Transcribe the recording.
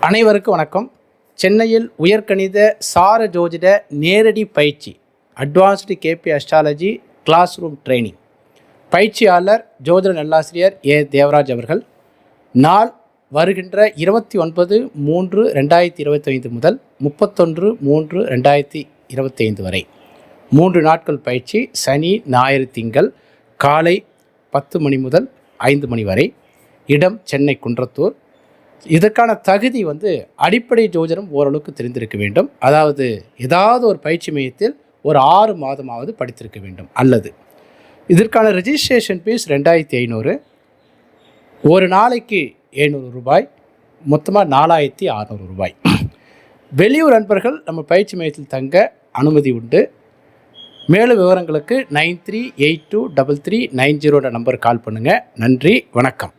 அனைவருக்கும் வணக்கம். சென்னையில் உயர்கணித சார ஜோதிட நேரடி பயிற்சி advanced KP astrology class room training பயிற்சியாளர் ஜோதிட நல்லாசிரியர் ஏ. தேவராஜ் அவர்கள். நாள் வருகின்ற இருபத்தி ஒன்பது மூன்று ரெண்டாயிரத்தி இருபத்தைந்து முதல் முப்பத்தொன்று மூன்று ரெண்டாயிரத்தி இருபத்தைந்து வரை. மூன்று நாட்கள் பயிற்சி சனி ஞாயிறு திங்கள் காலை பத்து மணி முதல் ஐந்து மணி வரை. இடம் சென்னை குன்றத்தூர். இதற்கான தகுதி வந்து அடிப்படை ஜோதிடம் ஓரளவுக்கு தெரிந்திருக்க வேண்டும். அதாவது ஏதாவது ஒரு பயிற்சி மையத்தில் ஒரு ஆறு மாதமாவது படித்திருக்க வேண்டும். அல்லது இதற்கான ரெஜிஸ்ட்ரேஷன் ஃபீஸ் ரெண்டாயிரத்தி ஐநூறு ஒரு நாளைக்கு எழுநூறு ரூபாய் மொத்தமாக நாலாயிரத்தி அறநூறு ரூபாய். வெளியூர் நண்பர்கள் நம்ம பயிற்சி மையத்தில் தங்க அனுமதி உண்டு. மேலும் விவரங்களுக்கு nine three eight two double three nine ஜீரோட number call பண்ணுங்கள் நன்றி வணக்கம்.